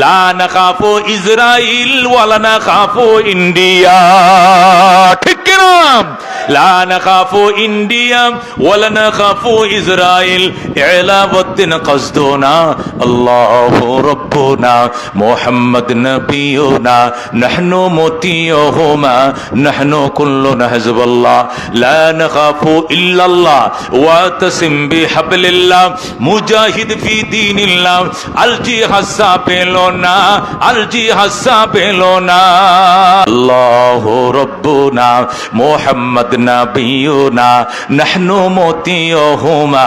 লা নাখাফু ইসরাইল ওয়ালা নাখাফু ইন্ডিয়া। ঠিক কিনা লা নাখাফু ইন্ডিয়া ওয়ালা নাখাফু ইসরাইল ইলাবুদ্দিন কসদুনা আল্লাহু রাব্বুনা মুহাম্মদ নবিয়ুনা নাহনু মুতিয়ুহুমা নাহনু কুল্লুনা হিজবুল্লাহ লা নাখাফু ইল্লাল্লাহ ওয়া তাসিম বিহাবলিল্লাহ মুজাহিদ ফি দীনিল্লাহ আল জিহাদ পেল না আল জিহাদ পেল না আল্লাহু রাব্বুনা মুহাম্মদ নবিয়ুনা নাহনু মুতিয়ুহুমা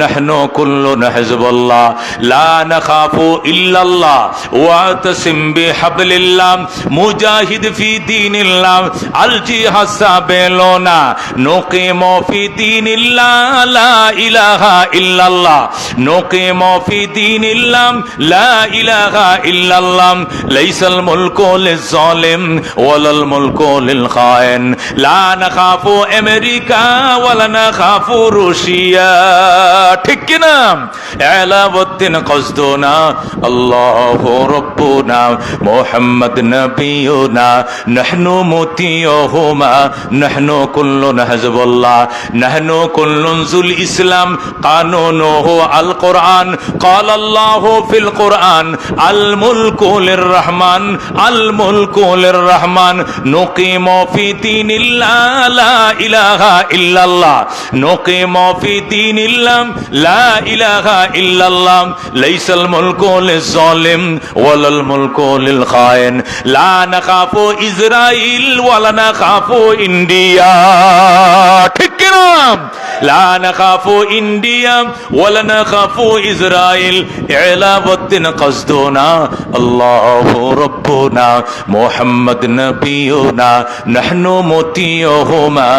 নাহনু কুল্লুনা হিজবুল্লাহ লা নাখাফু ইল্লাল্লাহ ওয়া তাসিম বিহাবলিল্লাহ মুজাহিদ ফি দীনিল্লাহ আল জিহাদ পেলো না নুকিমু ফি দীনিল্লাহ লা ইলাহা ইল্লাল্লাহ নুকিমু ফি দীনিল্লাহ লা ইলাহা ইল্লাল্লাহ লাইসাল মুলকু লিজ-জালিম ওয়ালাল মুলকু লিল-খায়েন লা নাখাফু আমেরিকা ওয়ালা নাখাফু রুশিয়া ঠিক কি না এলাবুদ্দিন কসদুনা আল্লাহু রাব্বুনা মুহাম্মদ নবিয়ুনা নাহনু মুতিয়ুহুমা নাহনু কুল্লুন হিজবুল্লাহ নাহনু কুল্লুন জুল ইসলাম কানুনুহু আল কোরআন قال الله في القرآن الملك للرحمن الملك للرحمن نقيم في دين إلا لا إله إلا الله. نقيم في دين الله. لا إله إلا الله. ليس الملك للظالم ولا الملك للخائن. لا نخاف إسرائيل ولا نخاف إنديا. تكرام لا نخاف إنديا ولا نخاف إسرائيل. إعلى وطن قصدنا. الله ربنا. محمد نبينا. نحن مت مطيعهما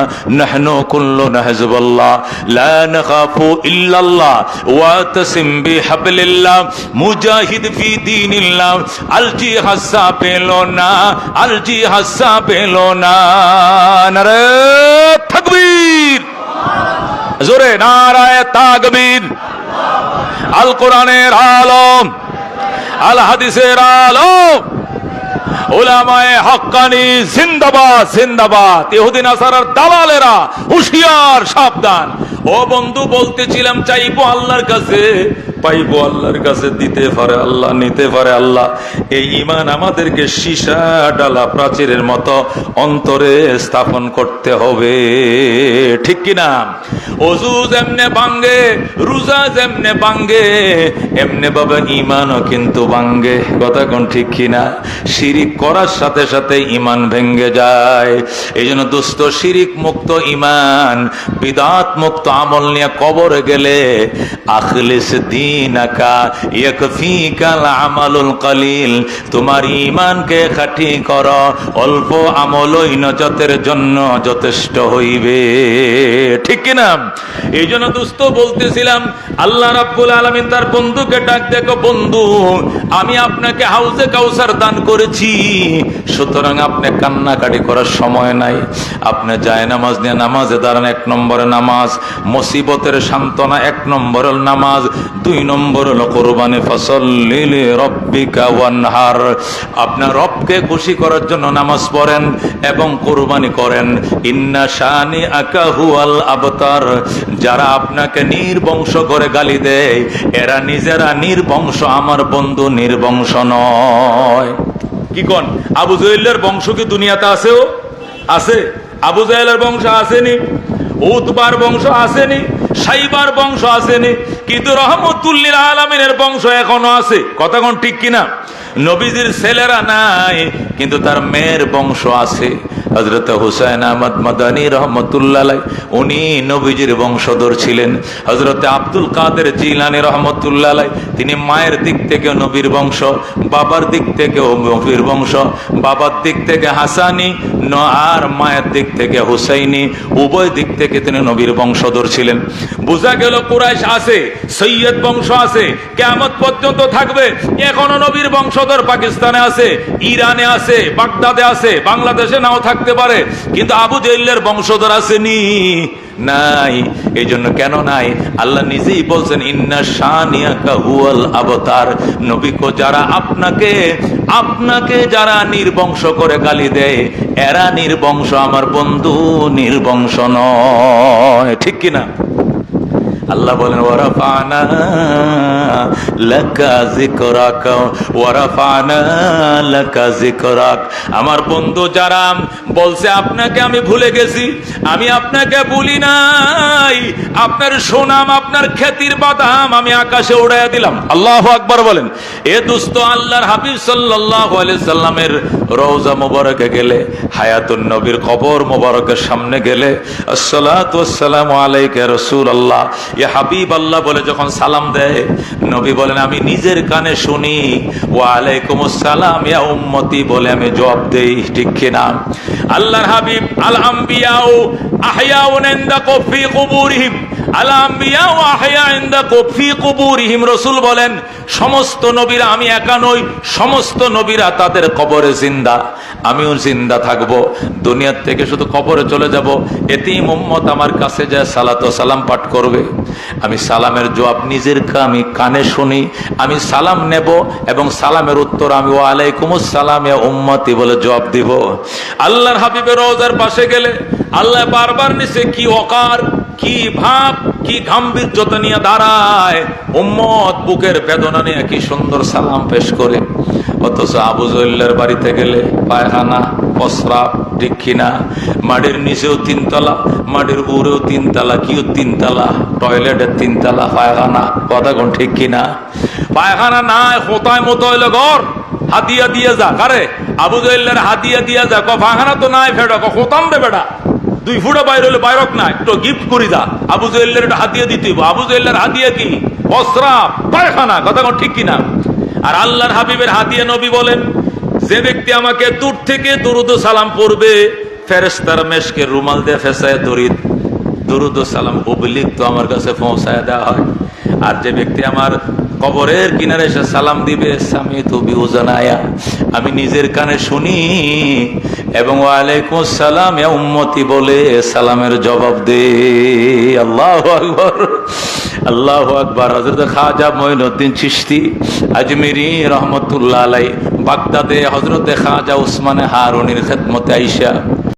نحن كلنا حزب الله لا نخاف إلا الله واعتصم بحبل الله مجاهد في دين الله الجهاد সাপেলোনা আল জিহাদ সাপেলোনা নারে তাকবীর জোরে নারায় তাকবীর আল কোরআনের আলম আল হাদিসের আলম ওলামায়ে হকানি জিন্দাবাদ জিন্দাবাদ। ইহুদিন আসারার দালালেরা হুশিয়ার সাবধান। ও বন্ধু, বলতেছিলাম চাইব আল্লাহর কাছে পাইবো আল্লাহর কাছে, দিতে পারে আল্লাহ, নিতে পারে আল্লাহ। এই ইমান আমাদেরকে সীসা ডালা প্রাচীরের মতো অন্তরে স্থাপন করতে হবে। ঠিক কিনা? অজু যেমনে বাঙ্গে রোজা যেমনে বাঙ্গে এমনে বাবা ইমানও কিন্তু বাঙ্গে কথা কোন ঠিক কিনা? শিরিক করার সাথে সাথে ইমান ভেঙ্গে যায়। এই জন্য দুস্থ, শিরিক মুক্ত ইমান বিদাত মুক্ত আমল নিয়ে কবরে গেলে আখলিস তোমার কর, অল্প নজতের জন্য যথেষ্ট হইবে। ঠিক এই জন্য বলতেছিলাম, আল্লাহ তার বন্ধুকে ডাক, দেখো বন্ধু, আমি আপনাকে কাউসার দান করেছি। সুতরাং আপনি কান্নাকাটি করার সময় নাই। আপনি যায় নামাজ নিয়ে নামাজে দাঁড়ান, এক নম্বরে নামাজ। মুসিবতের সান্ত্বনা, এক নম্বর নামাজ। দুই নম্বর হলো কোরবানি ফসল ওয়ানহার। আপনার রবকে খুশি করার জন্য নামাজ পড়েন এবং কোরবানি করেন। ইন্না শানি আকাহুয়াল আবতার। যারা আপনাকে নির্বংশ করে গালি দেয়, এরা নিজেরা নির্বংশ, আমার বন্ধু নির্বংশ নয়। কি কন? আবু জহিলের বংশ কি দুনিয়াতে আছেও আছে। আবু জাহেলের বংশ আসেনি, উতবার বংশ আসেনি, সাইবার বংশ আসেনি কিন্তু রহমতুল্লিল আলমিনের বংশ এখনও আছে। কথা কোন ঠিক কিনা? নবীজির ছেলেরা নাই, কিন্তু তার মেয়ের বংশ আছে। হজরত হুসাইন আহমদ মাদানী রহমতুল্লাহ উনি নবীজির বংশধর ছিলেন। হজরত আব্দুল কাদের জিলানি রহমতুল্লাহ তিনি মায়ের দিক থেকে নবীর বংশ, বাবার দিক থেকেও নবীর বংশ, বাবার দিক থেকে হাসানি, ন আর মায়ের দিক থেকে হুসাইনি, উভয় দিক থেকে তিনি নবীর বংশধর ছিলেন। বোঝা গেল কুরাইশ আছে, সৈয়দ বংশ আছে কেমত পর্যন্ত থাকবে। এখনও নবীর বংশধর পাকিস্তানে আছে, ইরানে আছে, বাগদাদে আছে, বাংলাদেশে নাও থাকতে পারে। কিন্তু আবু জেল্লের বংশধর আসেনি, নাই। এই জন্য কেন নাই? আল্লাহ নিজেই বলছেন, ইন্না শানিয়াকা হুয়াল আবতার। নবী কো, যারা আপনাকে আপনাকে যারা নির্বংশ করে গালি দেয়, এরা নির্বংশ আমার বন্ধু, নির্বংশ নয়। ঠিক কিনা? আল্লাহ বলেন ওয়ারাফানা আমার বন্ধু যারা বলছে, আপনাকে আমি ভুলে গেছি, আমি আপনাকে ভুলি নাই। আপনার সুনাম, আপনার খ্যাতির বাদাম আমি আকাশে উড়াইয়া দিলাম। আল্লাহু আকবার বলেন। এ দুস্ত আল্লাহর হাবিব সাল্লাল্লাহু আলাইহি সাল্লামের রওজা মোবারকে গেলে, হায়াতুন নবীর কবর মোবারকের সামনে গেলে ওয়াসসালামু আলাইকা রাসূলুল্লাহ। ইয়া হাবিব আল্লাহ বলে যখন সালাম দেয়, নবী বলেন, আমি নিজের কানে শুনি। ওয়ালাইকুম আসসালাম, ইয়া উম্মতি, বলে আমি জবাব দেই, ঠিক কিনা? আল্লাহর হাবিব আল আম্বিয়াউ আহয়াউন ইনদা কফি কুবুরিহিম। আল কফি কুবুরিহিম রাসূল বলেন, সমস্ত নবীরা, আমি একা নই, সমস্ত নবীরা তাদের কবরে জিন্দা। আমিও জিন্দা থাকব। দুনিয়ার থেকে শুধু কবরে চলে যাব। এতেই আমার কাছে যায়, সালাত সালাম পাঠ করবে। আমি সালামের জবাব নিজের আমি কানে শুনি। আমি সালাম নেব এবং সালামের উত্তর আমি ও সালাম ইয়া উম্মতি বলে জবাব দিব। আল্লাহর হাবিবের রোজার পাশে গেলে, আল্লাহ বারবার নিচে কি অকার, কি ভাব, কি গাম্ভীর্যতা নিয়ে দাঁড়ায়। উম্মত বুকের বেদনা নিয়ে কি সুন্দর সালাম পেশ করে। অথচ আবু জল্লার বাড়িতে গেলে পায়খানা প্রস্রাব ঠিক কিনা মাটির নিচেও তিনতলা মাটির উপরেও তিনতলা, কিও তিনতলা, টয়লেটের তিনতলা, পায়খানা, কথা কোন ঠিক কিনা? পায়খানা নাই, হোতায় মতো হইলে ঘর, হাতিয়া দিয়ে যা। কারে? আবু জল্লার হাতিয়া দিয়ে যা। ক পায়খানা তো নাই ফেটা ক হোতাম রে দুই ফুটা বাইর হলে বাইরক না একটু গিফট করি দা আবু জেল্লার একটা হাতিয়া দিতে। আবু জেল্লার হাতিয়া কি? অস্ত্রাপ পায়খানা, কথা ঠিক কিনা? আর আল্লাহর হাবিবের হাতিয়া নবী বলেন, যে ব্যক্তি আমাকে দূর থেকে দরুদ সালাম পড়বে ফেরেস্তার মেশকে রুমাল দিয়ে ফেসায় দরিদ। দরুদ সালাম অবলিক তো আমার কাছে পৌঁছায় দেওয়া হয়। আর যে ব্যক্তি আমার কবরের কিনারে এসে সালাম দিবে স্বামী তুমি জানায়া আমি নিজের কানে শুনি এবং ওয়ালাইকুম সালাম উম্মতি বলে সালামের জবাব দে। আল্লাহ আকবর আল্লাহ আকবর। হজরত খাজা মঈনুদ্দিন চিশতি আজমিরি রহমতুল্লাহ আলাই বাগদাদে হজরতে খাজা উসমানে হারুনির খেদমতে আইসা